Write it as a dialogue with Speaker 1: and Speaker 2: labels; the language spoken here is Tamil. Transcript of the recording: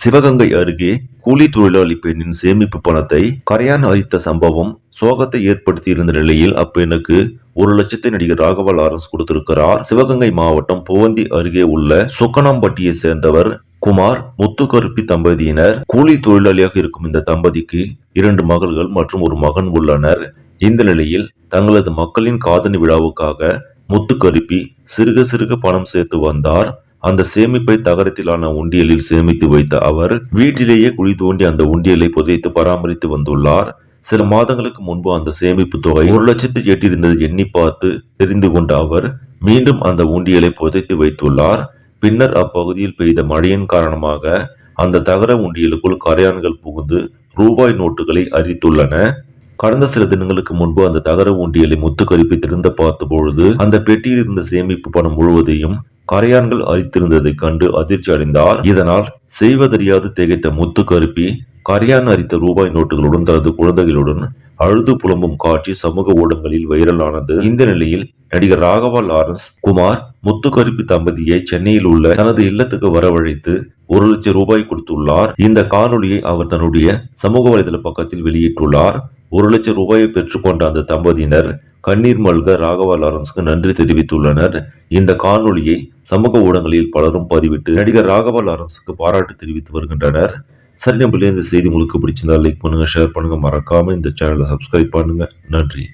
Speaker 1: சிவகங்கை அருகே கூலி தொழிலாளி பெண்ணின் சேமிப்பு பணத்தை கரையான் அரித்த சம்பவம் சோகத்தை ஏற்படுத்தியிருந்த நிலையில் அப்பெண்ணுக்கு ஒரு லட்சத்தை நடிகர் ராகவா லாரன்ஸ் கொடுத்திருக்கிறார். சிவகங்கை மாவட்டம் புவந்தி அருகே உள்ள சுக்கனாம்பட்டியை சேர்ந்தவர் குமார் முத்துக்கருப்பி தம்பதியினர். கூலி தொழிலாளியாக இருக்கும் இந்த தம்பதிக்கு இரண்டு மகள்கள் மற்றும் ஒரு மகன் உள்ளனர். இந்த நிலையில் தங்களது மக்களின் காதணி விழாவுக்காக முத்துக்கருப்பி சிறுக சிறுக பணம் சேர்த்து வந்தார். அந்த சேமிப்பை தகரத்திலான உண்டியலில் சேமித்து வைத்த அவர் வீட்டிலேயே குழி தோண்டி அந்த உண்டியலை புதைத்து பராமரித்து வந்துள்ளார். சில மாதங்களுக்கு முன்பு அந்த சேமிப்பு தொகை ஒரு லட்சத்து எட்டியிருந்தது எண்ணி பார்த்து தெரிந்து கொண்ட அவர் மீண்டும் அந்த உண்டியலை புதைத்து வைத்துள்ளார். பின்னர் அப்பகுதியில் பெய்த மழையின் காரணமாக அந்த தகர உண்டியலுக்குள் கரையான்கள் புகுந்து ரூபாய் நோட்டுகளை அரித்துள்ளன. கடந்த சில தினங்களுக்கு முன்பு அந்த தகர உண்டியலை முத்துக்கரிப்பை திறந்த பார்த்த பொழுது அந்த பெட்டியில் இருந்த சேமிப்பு பணம் முழுவதையும் கரையான்கள் அரித்திருந்ததைக் கண்டு அதிர்ச்சி அடைந்தார் இதனால் செய்வதறியாது திகைத்த முத்து கருப்பி கரையான் அரித்த ரூபாய் நோட்டுகளுடன் தனது குழந்தைகளுடன் அழுது புலம்பும் காட்சி சமூக ஊடகங்களில் வைரலானது. இந்த நிலையில் நடிகர் ராகவா லாரன்ஸ் குமார் முத்துக்கருப்பி தம்பதியை சென்னையில் உள்ள தனது இல்லத்துக்கு வரவழைத்து ஒரு லட்சம் ரூபாய் கொடுத்துள்ளார். இந்த காணொலியை அவர் தன்னுடைய சமூக வலைதள பக்கத்தில் வெளியிட்டுள்ளார். ஒரு லட்சம் ரூபாயை பெற்றுக்கொண்ட அந்த தம்பதியினர் கண்ணீர் மல்க ராகவா லாரன்ஸுக்கு நன்றி தெரிவித்துள்ளனர். இந்த காணொலியை சமூக ஊடகங்களில் பலரும் பதிவிட்டு நடிகர் ராகவா லாரன்ஸுக்கு பாராட்டு தெரிவித்து வருகின்றனர். சரி நம்மளே இந்த செய்தி உங்களுக்கு பிடிச்சிருந்தா லைக் பண்ணுங்க ஷேர் பண்ணுங்க. மறக்காம இந்த சேனலை சப்ஸ்கிரைப் பண்ணுங்க. நன்றி.